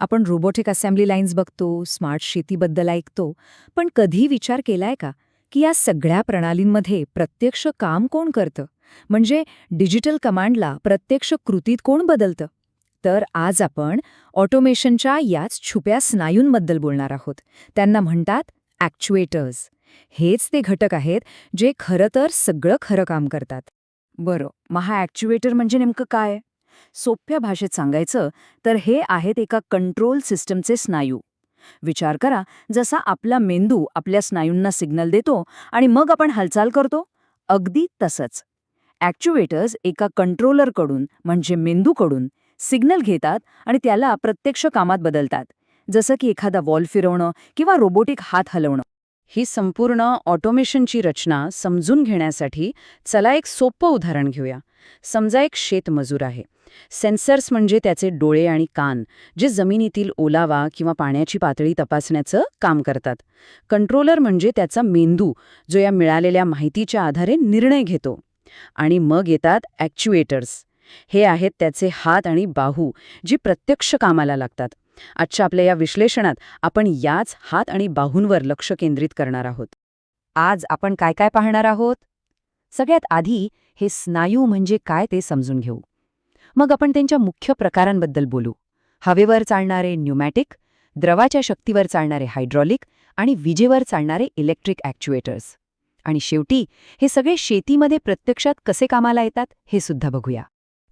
आपण robotic assembly lines बघतो smart शेतीबद्दल ऐकतो पण कधी विचार केलाय का की या सगळ्या प्रणालींमध्ये प्रत्यक्ष काम कोण करतं? म्हणजे डिजिटल कमांडला प्रत्यक्ष कृतीत कोण बदलतं? तर आज आपण ऑटोमेशनच्या याच छुप्या स्नायूंबद्दल बोलणार आहोत. त्यांना म्हणतात ॲक्च्युएटर्स हेच ते घटक आहेत जे खरं तर सगळं खरं काम करतात. बरं महा ॲक्च्युएटर म्हणजे नेमकं काय? सोप्या भाषेत सांगायचं तर हे आहेत एका कंट्रोल सिस्टमचे स्नायू. विचार करा जसा आपला मेंदू आपल्या स्नायूंना सिग्नल देतो आणि मग आपण हालचाल करतो? अगदी तसंच. ॲक्च्युएटर्स एका कंट्रोलरकडून म्हणजे मेंदूकडून सिग्नल घेतात आणि त्याला प्रत्यक्ष कामात बदलतात. जसं की एखादा वॉल फिरवणं किंवा रोबोटिक हात हलवणं. ही संपूर्ण ऑटोमेशनची रचना समजून घेण्यासाठी चला एक सोपं उदाहरण घेऊया. समजा एक शेतमजूर आहे. सेन्सर्स म्हणजे त्याचे डोळे आणि कान जे जमिनीतील ओलावा किंवा पाण्याची पातळी तपासण्याचं काम करतात. कंट्रोलर म्हणजे त्याचा मेंदू जो या मिळालेल्या माहितीच्या आधारे निर्णय घेतो. आणि मग येतात ॲक्च्युएटर्स हे आहेत त्याचे हात आणि बाहू जी प्रत्यक्ष कामाला लागतात. आजच्या आपल्या या विश्लेषणात आपण याच हात आणि बाहूंवर लक्ष केंद्रित करणार आहोत. आज आपण काय काय पाहणार आहोत? सगळ्यात आधी हे स्नायू म्हणजे काय ते समजून घेऊ. मग आपण त्यांच्या मुख्य प्रकारांबद्दल बोलू. हवेवर चालणारे न्यूमॅटिक द्रवाच्या शक्तीवर चालणारे हायड्रॉलिक आणि विजेवर चालणारे इलेक्ट्रिक ॲक्च्युएटर्स आणि शेवटी हे सगळे शेतीमध्ये प्रत्यक्षात कसे कामाला येतात हे सुद्धा बघूया.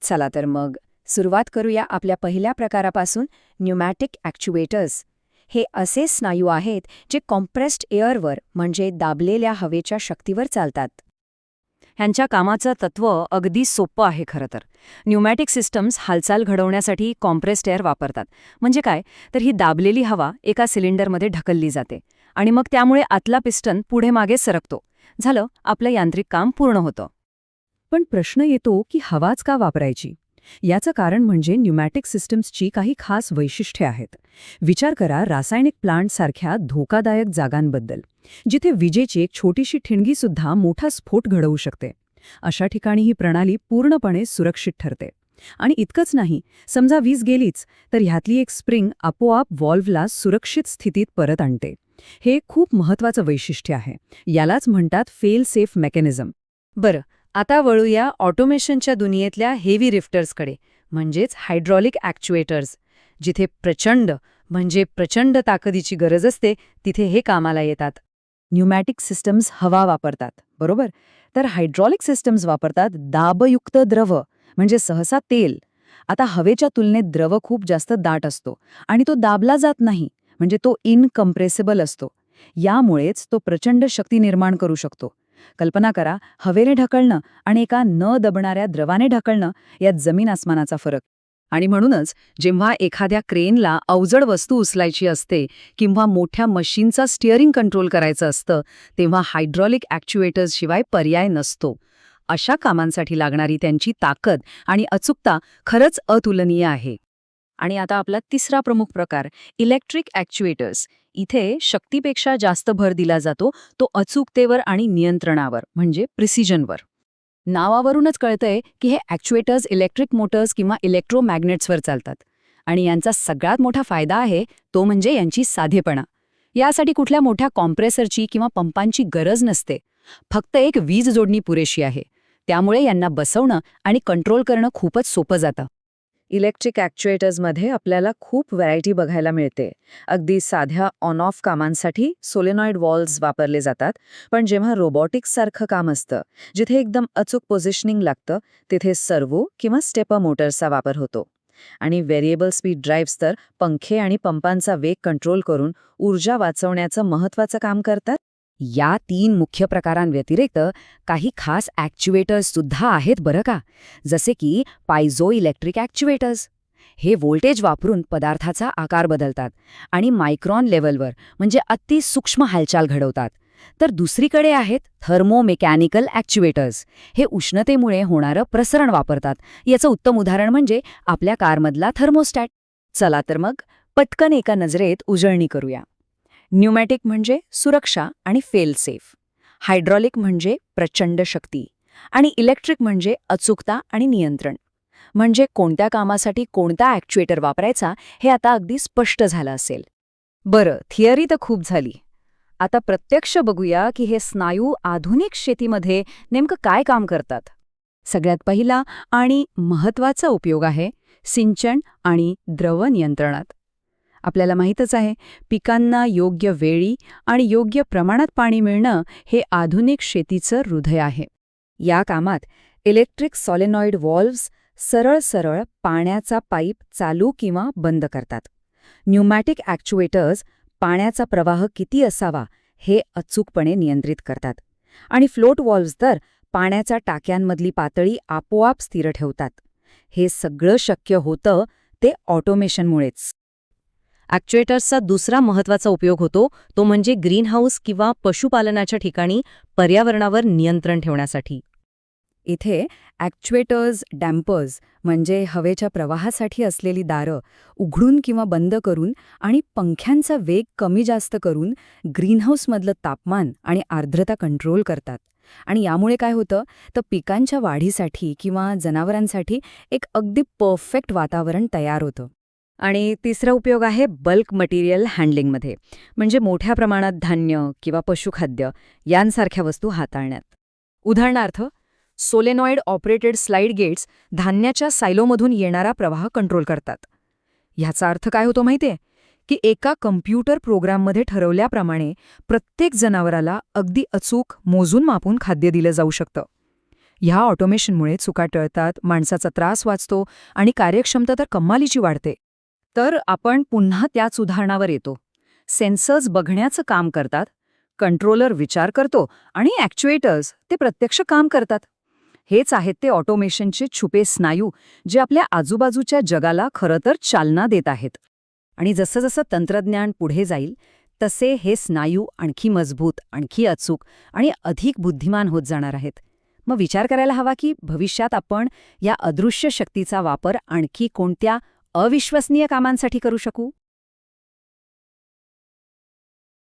चला तर मग सुरुवात करूया आपल्या पहिल्या प्रकारापासून न्यूमॅटिक ॲक्च्युएटर्स हे असे स्नायू आहेत जे कॉम्प्रेस्ड एअरवर म्हणजे दाबलेल्या हवेच्या शक्तीवर चालतात. ह्यांच्या कामाचं तत्व अगदी सोपं आहे खरं तर. न्यूमॅटिक सिस्टम्स हालचाल घडवण्यासाठी कॉम्प्रेस्ड एअर वापरतात. म्हणजे काय? तर ही दाबलेली हवा एका सिलेंडरमध्ये ढकलली जाते आणि मग त्यामुळे आतला पिस्टन पुढे मागे सरकतो. झालं आपलं यांत्रिक काम पूर्ण होतं. पण प्रश्न येतो की हवाच का वापरायची? याचं कारण म्हणजे न्यूमॅटिक सिस्टम्सची काही खास वैशिष्ट्ये आहेत. विचार करा रासायनिक प्लांटसारख्या धोकादायक जागांबद्दल जिथे विजेची एक छोटीशी ठिणगीसुद्धा मोठा स्फोट घडवू शकते. अशा ठिकाणी ही प्रणाली पूर्णपणे सुरक्षित ठरते. आणि इतकंच नाही समजा वीज गेलीच तर ह्यातली एक स्प्रिंग आपोआप वॉल्व्हला सुरक्षित स्थितीत परत आणते. हे खूप महत्वाचं वैशिष्ट्य आहे. यालाच म्हणतात फेल सेफ मेकॅनिझम. बरं आता वळूया ऑटोमेशनच्या दुनियेतल्या हेवी रिफ्टर्सकडे म्हणजेच हायड्रॉलिक ॲक्च्युएटर्स जिथे प्रचंड म्हणजे प्रचंड ताकदीची गरज असते तिथे हे कामाला येतात. न्यूमॅटिक सिस्टम्स हवा वापरतात बरोबर? तर हायड्रॉलिक सिस्टम्स वापरतात दाबयुक्त द्रव म्हणजे सहसा तेल. आता हवेच्या तुलनेत द्रव खूप जास्त दाट असतो आणि तो दाबला जात नाही म्हणजे तो इनकम्प्रेसिबल असतो. यामुळेच तो प्रचंड शक्ती निर्माण करू शकतो. कल्पना करा हवेने ढकलणं आणि एका न दबणाऱ्या द्रवाने ढकलणं यात जमीन आसमानाचा फरक. आणि म्हणूनच जेव्हा एखाद्या क्रेनला अवजड वस्तू उचलायची असते किंवा मोठ्या मशीनचा स्टिअरिंग कंट्रोल करायचं असतं तेव्हा हायड्रॉलिक ॲक्च्युएटर्सशिवाय पर्याय नसतो. अशा कामांसाठी लागणारी त्यांची ताकद आणि अचूकता खरंच अतुलनीय आहे. आणि आता आपला तिसरा प्रमुख प्रकार इलेक्ट्रिक ॲक्च्युएटर्स इथे शक्तीपेक्षा जास्त भर दिला जातो तो अचूकतेवर आणि नियंत्रणावर म्हणजे प्रिसिजनवर नावावरूनच कळतंय की हे ॲक्च्युएटर्स इलेक्ट्रिक मोटर्स किंवा इलेक्ट्रोमॅग्नेट्सवर चालतात. आणि यांचा सगळ्यात मोठा फायदा आहे तो म्हणजे यांची साधेपणा. यासाठी कुठल्या मोठ्या कॉम्प्रेसरची किंवा पंपांची गरज नसते. फक्त एक वीज जोडणी पुरेशी आहे. त्यामुळे यांना बसवणं आणि कंट्रोल करणं खूपच सोपं जातं. इलेक्ट्रिक ॲक्च्युएटर्समध्ये आपल्याला खूप व्हरायटी बघायला मिळते. अगदी साध्या ऑन ऑफ कामांसाठी सोलेनॉइड वॉल्स वापरले जातात पण जेव्हा रोबॉटिक्ससारखं काम असतं जिथे एकदम अचूक पोझिशनिंग लागतं तिथे सर्वो किंवा स्टेपर मोटर्सचा वापर होतो. आणि व्हेरिएबल स्पीड ड्राईव्ह्स तर पंखे आणि पंपांचा वेग कंट्रोल करून ऊर्जा वाचवण्याचं महत्त्वाचं काम करतात? या तीन मुख्य प्रकारांव्यतिरिक्त काही खास ॲक्च्युएटर्स सुद्धा आहेत बरं का. जसे की पायझो इलेक्ट्रिक ॲक्च्युएटर्स हे व्होल्टेज वापरून पदार्थाचा आकार बदलतात आणि मायक्रॉन लेवलवर म्हणजे अति सूक्ष्म हालचाल घडवतात. तर दुसरीकडे आहेत थर्मोमेकॅनिकल ॲक्च्युएटर्स हे उष्णतेमुळे होणारं प्रसरण वापरतात. याचं उत्तम उदाहरण म्हणजे आपल्या कारमधला थर्मोस्टॅट चला तर मग पटकन एका नजरेत उजळणी करूया. न्यूमॅटिक म्हणजे सुरक्षा आणि फेल सेफ हायड्रॉलिक म्हणजे प्रचंड शक्ती. आणि इलेक्ट्रिक म्हणजे अचूकता आणि नियंत्रण. म्हणजे कोणत्या कामासाठी कोणता ॲक्च्युएटर वापरायचा हे आता अगदी स्पष्ट झालं असेल. बरं थिअरी तर खूप झाली. आता प्रत्यक्ष बघूया की हे स्नायू आधुनिक शेतीमध्ये नेमकं काय काम करतात. सगळ्यात पहिला आणि महत्त्वाचा उपयोग आहे सिंचन आणि द्रव नियंत्रणात. आपल्याला माहीतच आहे. पिकांना योग्य वेळी आणि योग्य प्रमाणात पाणी मिळणं हे आधुनिक शेतीचं हृदय आहे. या कामात इलेक्ट्रिक सॉलेनॉइड वॉल्व्स सरळ सरळ पाण्याचा पाईप चालू किंवा बंद करतात. न्यूमॅटिक ॲक्च्युएटर्स पाण्याचा प्रवाह किती असावा हे अचूकपणे नियंत्रित करतात. आणि फ्लोट वॉल्व्स तर पाण्याच्या टाक्यांमधली पातळी आपोआप स्थिर ठेवतात. हे सगळं शक्य होतं ते ऑटोमेशनमुळेच. ॲक्च्युएटर्सचा दुसरा महत्त्वाचा उपयोग होतो तो म्हणजे ग्रीनहाऊस किंवा पशुपालनाच्या ठिकाणी पर्यावरणावर नियंत्रण ठेवण्यासाठी. इथे ॲक्च्युएटर्स डॅम्पर्स म्हणजे हवेच्या प्रवाहासाठी असलेली दारं उघडून किंवा बंद करून आणि पंख्यांचा वेग कमी जास्त करून ग्रीनहाऊसमधलं तापमान आणि आर्द्रता कंट्रोल करतात. आणि यामुळे काय होतं तर पिकांच्या वाढीसाठी किंवा जनावरांसाठी एक अगदी परफेक्ट वातावरण तयार होतं. आणि तिसरा उपयोग आहे बल्क मटेरियल हँडलिंगमध्ये म्हणजे मोठ्या प्रमाणात धान्य किंवा पशुखाद्य यांसारख्या वस्तू हाताळण्यात. उदाहरणार्थ सोलेनॉइड ऑपरेटेड स्लाइड गेट्स धान्याच्या सायलोमधून येणारा प्रवाह कंट्रोल करतात. ह्याचा अर्थ काय होतो माहितीये? की एका कम्प्युटर प्रोग्राममध्ये ठरवल्याप्रमाणे प्रत्येक जनावराला अगदी अचूक मोजून मापून खाद्य दिलं जाऊ शकतं. ह्या ऑटोमेशनमुळे चुका टळतात माणसाचा त्रास वाचतो आणि कार्यक्षमता तर कमालीची वाढते. तर आपण पुन्हा त्याच उदाहरणावर येतो. सेन्सर्स बघण्याचं काम करतात कंट्रोलर विचार करतो आणि ॲक्च्युएटर्स ते प्रत्यक्ष काम करतात. हेच आहेत ते ऑटोमेशनचे छुपे स्नायू जे आपल्या आजूबाजूच्या जगाला खरं तर चालना देत आहेत. आणि जसं जसं तंत्रज्ञान पुढे जाईल तसे हे स्नायू आणखी मजबूत आणखी अचूक आणि अधिक बुद्धिमान होत जाणार आहेत. मग विचार करायला हवा की भविष्यात आपण या अदृश्य शक्तीचा वापर आणखी कोणत्या अविश्वसनीय कामांसाठी करू शकू?